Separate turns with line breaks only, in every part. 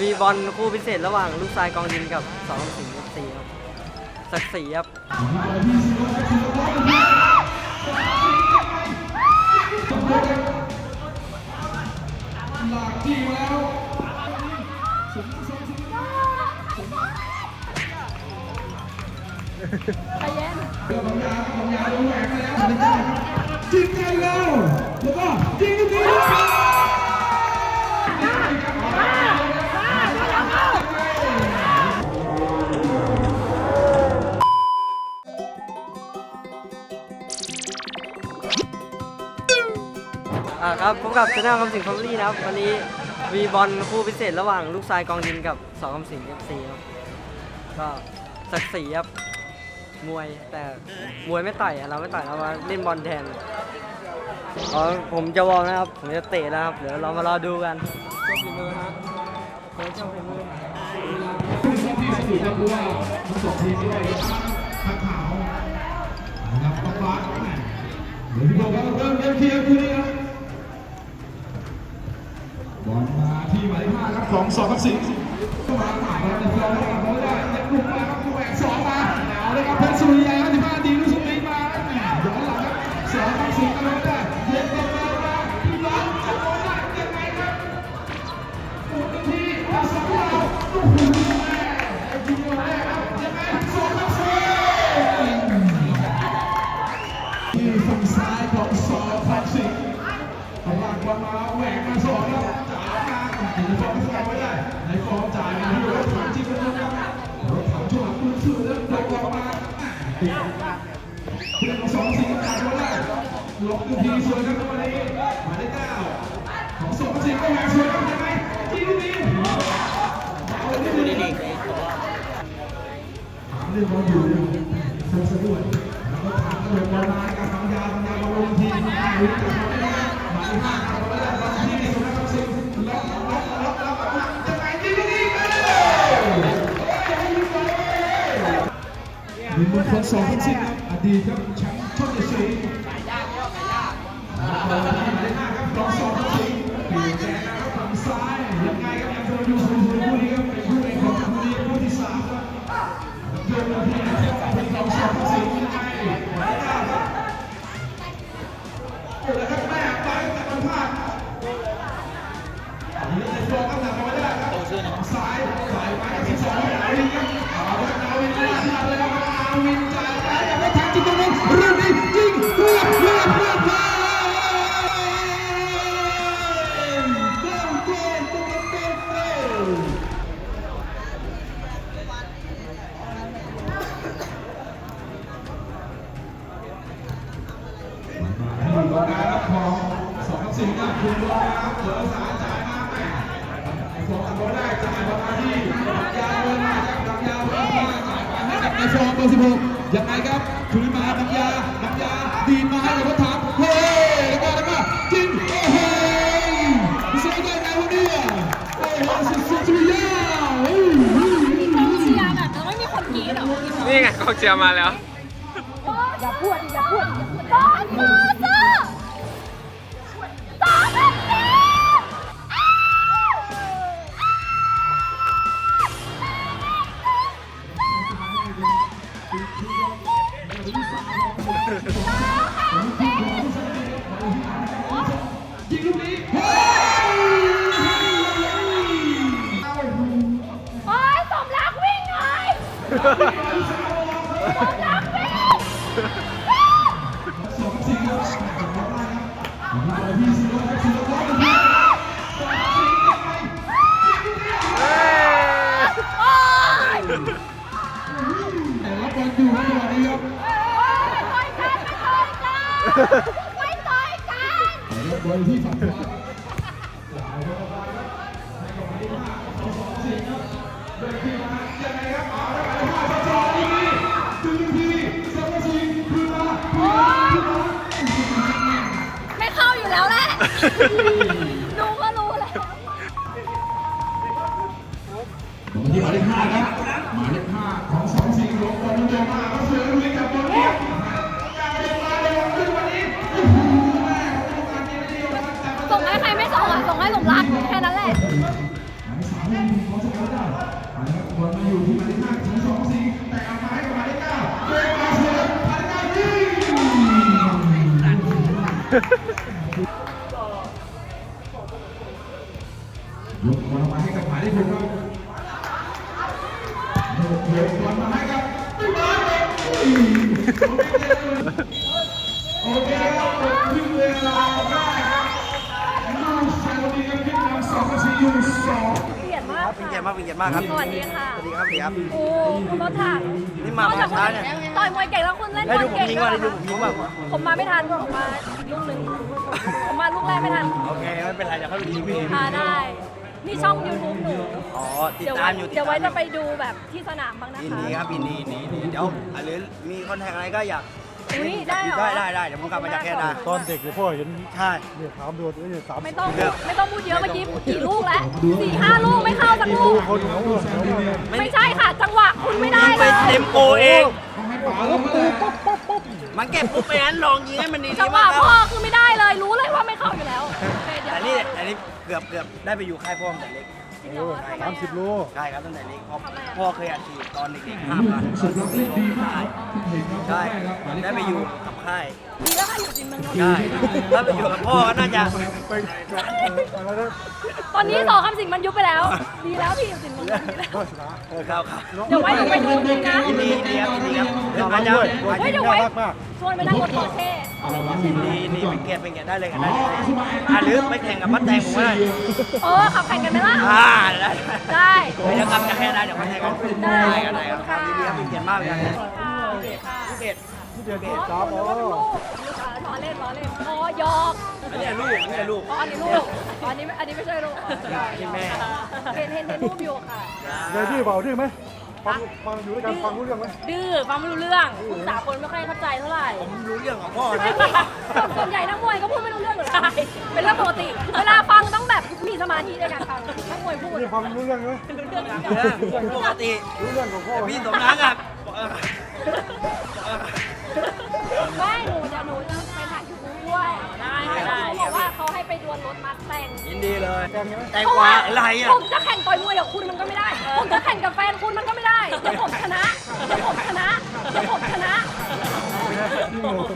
วีบอลคู่พิเศษระหว่างลูกทรายกองดินกับสองสิงห์เอฟซีครับศักดิ์ศรีครับ
จิงไงแล้วแล้วก็จิงจริง
ครับพบกับช anel คำสิงห์ฟอลลี่นะครับ วันนี้วีบอลคู่พิเศษระหว่างลูกทรายกองดินกับสองคำสิงเอฟซีครับก็ศักดิ์ศรีครับมวยแต่มวยไม่ต่อยอะเราไม่ต่อยเรามาเล่นบอลแทนอ๋อผมจะวอร์มนะครับ ผมจะเตะนะครับ เดี๋ยวเรามารอดูกันผู้ชม
ที่สะดุดด้วยทั้งสองทีมด้วยข้างขาวนะครับต้องฟ้าเดี๋ยวพี่บอกว่าเริ่มเริ่มเคลียร์คู่นี้ครับ อลมาที่หมายเลขห้าครับสองสองครับสิงห์มาผ่านแล้วนะครับเราได้ยังลุกมาครับคู่แหวกสองมาเอาเลยครับเพชรสุริยาครับที่มาดีลูก ล็อกทีสวยครับวันนี้หมายเลขเก้าของสองสี่ก็แหวกสวยครับยังไงที่ลูกนี้เอาที่ลูกนี้ถามเรื่องบอลอยู่เซ็นซะด้วยแล้วก็ถามกระโดดบอลมากับทางยาทางยาวมาลงทีมหรือจะทำได้ไหมหมายเลขห้าครับบอลแรกบอลที่สุนัขสิงห์ล็อกล็อกล็อกล็อกล็อกยังไงที่ลูกนี้มีบุคคลสองทั้งสิ้นครับอดีตครับแชมป์ช่องเจ็ดสี มายเลขห้าครับกองสอง ครับชุลิมาดักยาดักยาดีมาให้เราถังเฮ้ยแล้วก็แล้วก็จริงโอ้โหเสียได้ไหมวันนี่ยโอ้โหสุดสุดสุดยอดเฮ้ย
กองเชียร์แบบจะไม่มีคนกรี๊ดหรอ
นี่ไงกองเชียร์มาแล้ว
โอ้ยสมรักวิ่งเลย
แต่ละบอลอยู่ในวันนี้ครับ
ต่อยกันไม่ต่อยกัน
แต่ละบอลที่ฝั่งขวา
ไม่เข้าอยู่แล้วแหละดูก็รู้แล้ว
บอลที่หมายเลขห้าครับหมายเลขห้าของ
เปลี่ยนมาก
เป็นเกียรติมากเป็นเกียรติมากครับ
สวัสดีค่ะ
สวัสดีครับสวัสดีครับ
โอ้คุณรถถัง
นี่มามาช้าเนี่ย
ต่อยมวยเก่งแล้วคุณเล่น
ได้
บอ
ดู
ล
ผม
เก่ง
ยิง
ด้ว
ว่ายได้
เหร
ดู
อ
ผม
คะ
ยิงว่า
ผมมาไม่ทันผมมาอีกลูกหนึ่งผมมาลูกแรกไม่ทัน
โอเคไม่เป็นไรเดี๋ยวเขาดูยิงพี่
อ่าได้ นี่ช่อง YouTube หนู
อ๋อติด
เดี๋ยว
ตา
ไว้
มอยู่ติด
เดี๋ยว
ตา
ไว้
มอ
จะ
ยู่
ไปดูแบบที่สนามบ้างนะ
ยิน
คะ
ดีครับยินดียินดียินดีเดี๋ยวอะหรือมีคอนแทคอะไรก็อยาก
อุ้ยได้เหรอ
ได้ได้ได้เดี๋ยวผมกลับมาจากแค่ได้
ตอนเด็กเนี่ยพ่อเห็น
ใช่
เนี่ยถามโดดเนี่ยสาม
ไม่ต้องไม่ต้องพูดเยอะเมื่อกี้กี่ลูกแล้วสี่ห้าลูกไม่เข้าสักลูก
คนเขาเนี่ยเขาเนี่ย
ไม่ใช่ค่ะ จังหวะคุณไม่ได้
ยิง
เล
ไป
ย
เต็มโกเอง
ทำให้ป๋าลงมาเลย
มันเก็บปุ๊บไปนั้นลองยิงให้มันดี
จัง
ๆ
หวะ
มากค
พ่อ
รับ
คือไม่ได้เลยรู้เลยว่าไม่เข้าอยู่แล้ว โอเคเดี๋ยว
แต่นี่แต่นี่เกือบเกือบได้ไปอยู่ค่ายพ่อตั้งแต่เล็ก
จริงเหรอทำไม
สามสิบโล
อะ
ใช่ครับตั้งแต่เล็กพ่อ
ทำไมอะ
พ่อเคยอัดฉีดตอนเด็กๆห้าพัน
สุดยอดเล่นดีมากเห็นครับ
ใช่
ครับหมายเลข
ได้ไปอยู่กับค่าย
ดีแล้วค่ะอยู่จินเมืองนนท์
ใช่ถ้าไปอยู่กับพ่อก็น่าจะ
ไปอะไรนะ
ตอนนี้สองคำสิ่งมันยุบไปแล้ว ดีแล้วพี่อยู่จินเมืองนนท์ดีแล้ว
พ่อชนะ
เออครับครับ
เดี๋ยวไว้เดี๋ยวไปดูจริงนะ
ยินดียินดีครับยินดีครับเดี๋ยว
มา
อาจจะ
ด้วย
เฮ้ยเดี๋ยว
น่า
ไว้
รักมาก
ชวนไปนั่งรถปอร์เช่
ยินดียินดีเป็นเกียรติเป็นเกียรติได้เลยกันได้เลยอะหรือไปแข่งกับมัดแตงผมก็ได้
เออขับแข่งกันไหมล่ะ
อ่าได้
ได้
เดี๋ยวกลับจากแค่ได้เดี๋ยวมาแข่งกัน
ได้
ได้กันได้ครับครับยินดีครับเป็นเกียรติมากเลยครับ
ค่ะโอเคค่ะ
เกียรติ
ที่เดือน
อ๋อ
สาม
หนู
อ๋อ
นึกว่าเป็นลูกลูกอะล้อเล่นล้อเล่นอ๋อหยอก
อันนี้ลูกอันนี้ลูก
อ๋ออันนี้ลูกอ๋ออันนี้อันนี้ไม่ใช่ลูก
นี่แม่
เห็นเห็นเห็นรูปอยู่ค่ะ
เดี๋ยวดื้อเปล่าดื้อไหมฟังฟังอยู่ด้วยกันฟังรู้เรื่องไหม
ดื้อฟังไม่รู้เรื่องปรึกษาคนไม่ค่อยเข้าใจเท่าไหร่
ผมรู้เรื่องของพ่อ
ใช่
นะ
ส่วนใหญ่นักมวยก็พูดไม่รู้เรื่องอยู่แล้วเป็นเรื่องปกติเวลาฟังต้องแบบมีสมาธิในการฟังนักมวยพูด
ฟังรู้เรื่องไหม
รู้เรื่อง
ปกติ
รู้เรื่องของพ่อ
พี่สมรักอะ
ไม่หนูจะหนูจะไปถ่ายยูทูบด้วยได้ได้ เขาบอกว่าเขาให้ไปดวลรถมัดแต่ง
ยินดีเลยแตงกวาอะไรอะ
ผมจะแข่งต่อยมวยกับคุณมันก็ไม่ได้ ผมจะแข่งกับแฟนคุณมันก็ไม่ได้เดี๋ยวผมชนะเดี๋ยวผมชนะเดี๋ยวผมชนะ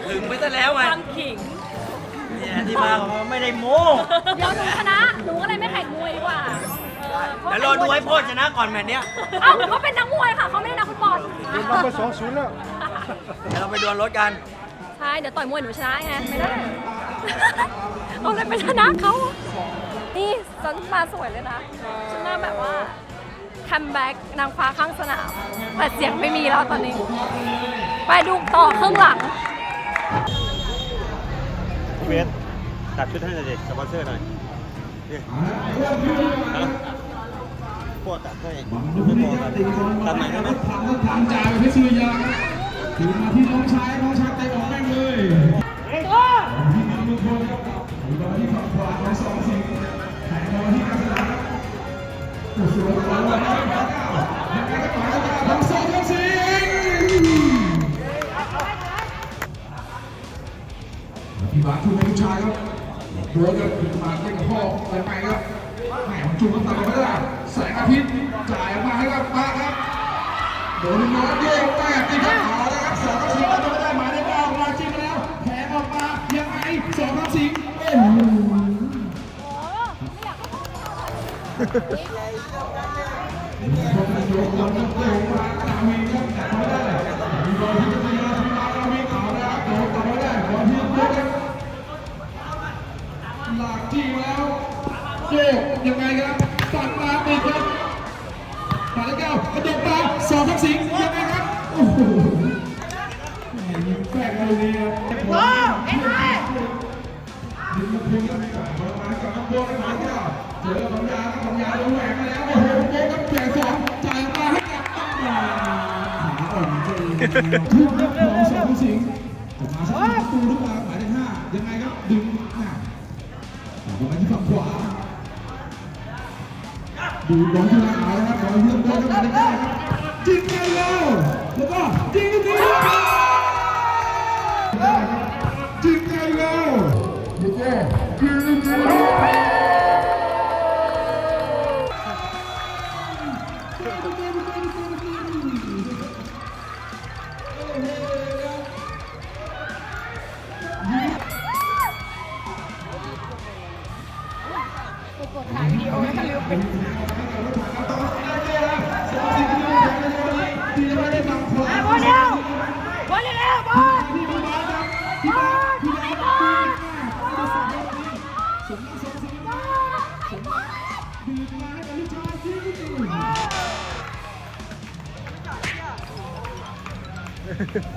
ถึงไปซะแล้วไง
ฟังขิง
เนี่ยที่มาของไม่ได้โม้
เดี๋ยวหนูชนะหนูก็เลยไม่แข่งมวยดีกว่าเออ
เดี๋ยวรอดูให้พ่อชนะก่อนแมตช์เนี้ย
เอ้าเขาเป็นนักมวยค่ะเขาไม่ได้นักฟุตบอล
เดินมาไปสองศูนย์แล้ว
เดี๋ยวเราไปดวลรถกัน
ใช่เดี๋ยวต่อยมวยหนูชนะไงไม่ได้ เอาเลยไปชนะเขานี่ฉันมาสวยเลยนะฉันมาแบบว่าคัมแบ็กนางฟ้าข้างสนามแต่เสียงไม่มีแล้วตอนนี้ ไปดูต่อเครื่องหลัง
เบสตัดชุดให้หน่อยดิสปอนเซอร์หน่อยนี่นะพวกตัดให้ไม่พอตัดตัดไหนได้ไหม
ทางรถถังจ่ายไปเพชรสุริยาครับถึงมาที่น้องชายน้องชาย เตะออกแม่งเลยที่นำมือคนครับอยู่มาที่ฝั่งขวาของสองสิงแข่งมาที่กลางสนามครับโอ้โหบอลมาที่ฝั่งขวายังไงก็ต่อยกันต่อทั้งสองทั้งสิงพี่บาสทุ่มให้ลูกชายครับโดนกับพี่บาสเล่นกับพ่อไปไปครับแหมจุ่มน้ำตาลไม่ได้แสงอาทิตย์จ่ายออกมาให้กับป้าครับโดนโดนโยกแตกติดครับเอาละครับสองทับสิงห์จะไม่ได้มา Thank you. ขาอ่อนทุ่มครับของสองทับสิงห์ออกมาสักประตูหรือเปล่าหมายเลขห้ายังไงครับดึงหน้าออกมาที่ฝั่งขวาดูบอลที่มาเอาแล้วครับบอลเพื่อนบอลเข้ามาได้ครับจิงไงแล้วแล้วก็จิงจริงจิงไงแล้วแล้วก็จริงจริง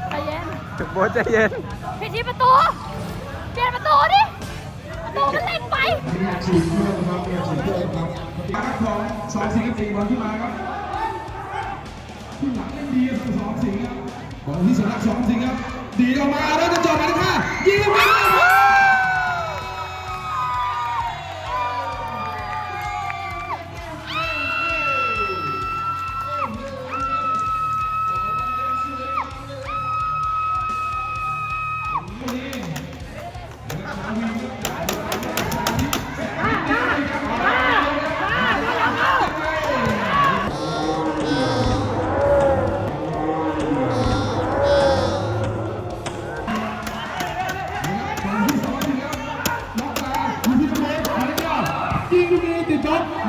ใจเย็น
โบทใจเย็น
พี่ที่ประตู เปลี่ยนประตูดิ ประตูมันเล็กไป
อยากฉีดเพื่อนครับอยากฉีดเพื่อนครับมาครับของสองสิงห์กับสี่บอลที่มาครับที่หลังเล่นดีครับสองสิงห์ครับบอลที่สนักสองสิงห์ครับดีออกมาแล้วจะจบไปที่ห้ายิงไป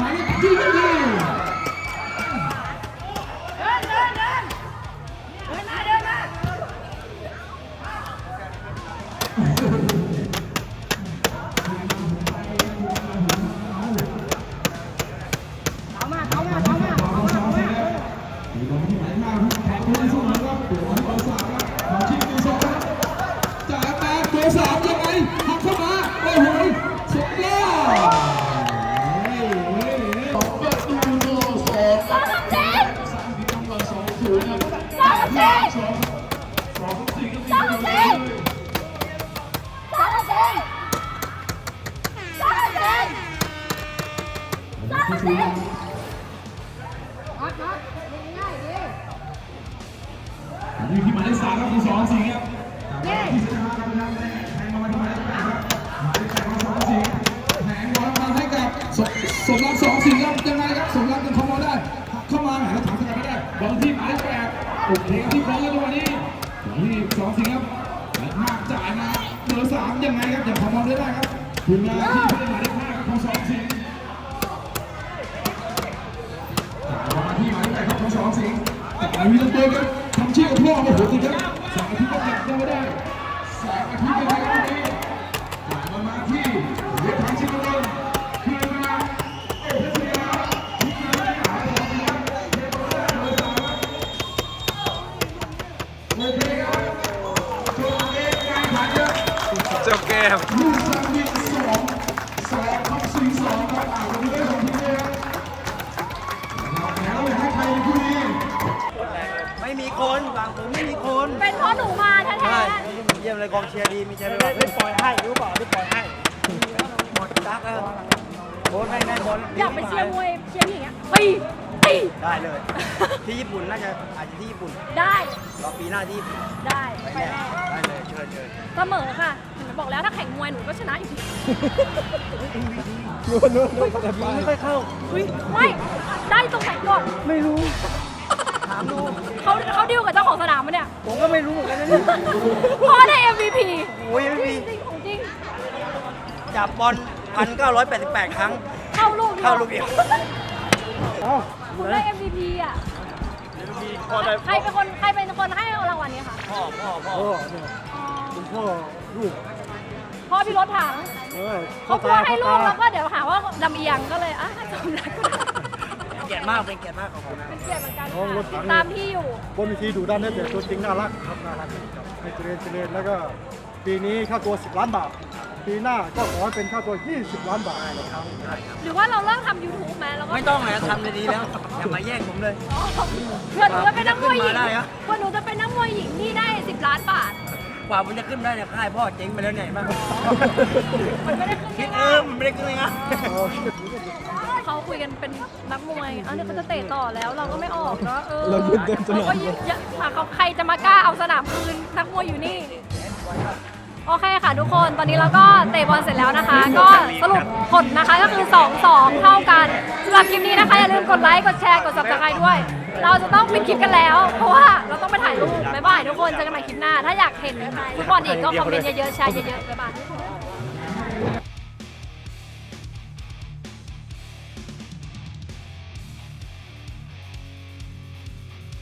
完了 ดโอเทครับที่บอมแล้วจังหวะนี้บอลที่สองสิงห์ครับมากจ่ายมาเบอร์สามยังไงครับยังเข้ามาได้ได้ครับถึงมาที่เพื่อนหมายเลขห้าครับของสองสิงห์จ่ายมาที่หมายเลขแปดครับของสองสิงห์จ่ายวิลเบอร์ครับ มีใจ
ไม่ว่าไม่ปล่อยให้รู้เปล่าไม่ปล่อยให้หมดจักเออโบนให้ได้บอล
ๆอยากไปเชียร์มวยเชียร์พี่อย่างเงี้ยตีตี
ได้เลย ที่ญี่ปุ่นน่าจะอาจจะที่ญี่ปุ่น
ได้
รอปีหน้าที่ญี่ปุ่น
ได้
ไป
ไป
แน่
แน่
ได้เลยเชิญเชิญ
เสมอค่ะเห็นไหมบอกแล้วถ้าแข่งมวยหนูก็ชนะอยู่ดี
ไม่ค่อยเข้า
อุ๊ยไม่ได้ตรงไหนก่อน
ไม่รู้ถามดู
เขาเขาดิวกับเจ้าของสนามมาเนี่ย
ผมก็ไม่รู้เหมือนกันนะเนี่ย
พอได้ MVP
โจับบอลพันเก้าร้อยแปดสิบแปดครั้ง
เข้าลูกดียว
เข้าลูกเดียว
คุณได้ MVP อะใครเป็นคนใครเป็นคนให้รางวัลนี้คะ
พ่อพ่อพ่อ
คุณพ่อลูก
พ่อพี่รถถัง
เออ
เขากลัวให้ลูกแล้วก็เดี๋ยวหาว่าลำเอียงก็เลยอะจำได้ก็ได้
เกียรติมากเป็นเกียรติมากของผมนะ
เป็นเกียรติเหมือนกันค่ะติดตามพี่อยู่
บนเวทีดูด้านได้แต่ตัวจริงน่ารักครับน่ารักครับให้เจริญเจริญแล้วก็ปีนี้ค่าตัว 10 ล้านบาท ปีหน้าก็ขอให้เป็นค่าตัว 20 ล้านบาทครับ
หรือว่าเราเลิกทำ YouTube ไหมแล้วก็
ไม่ต้องเลยทำเลยดีแล้ว อย่ามาแย่งผมเลย
อ๋อเพื่อนหนูจะเป็นนักมวยหญิง
ขึ้นมาได้อะ
เพื่อนหนูจะเป็นนักมวยหญิงที่ได้10ล้านบาท
กว่าผมจะขึ้นได้เนี่ยค่ายพ่อเจ๊งไปแล้วเนี่ยบ้าง
มันไม่ได้ขึ้น
คิดเอ
ง่า
อยมันไม่ได้ขึ้นเลยนะ
ๆเขาคุยกันเป็นนักมวยอันนี้เขาจะเตะต่อแล้วเราก็ไม่ออกเนาะเออ
เรายืนเต็มสนาม
เขาก็ยืนถ้าเขาใครจะมากล้าเอาสนามคืนนักมวยอยู่นี่ โอเคค่ะทุกคน ตอนนี้เราก็เตะบอลเสร็จแล้วนะคะ ก็สรุปผลนะคะก็คือ2 2เท่ากันสำหรับคลิปนี้นะคะอย่าลืมกดไลค์ กดแชร์ กด subscribe ด้วย เราจะต้องปิดคลิปกันแล้ว เพราะว่าเราต้องไปถ่ายรูปบ๊ายบายทุกคน เจอกันใหม่คลิปหน้า ถ้าอยากเห็นฟุตบอลอีกก็คอมเมนต์เยอะๆ แชร์เยอะๆบ๊ายบาย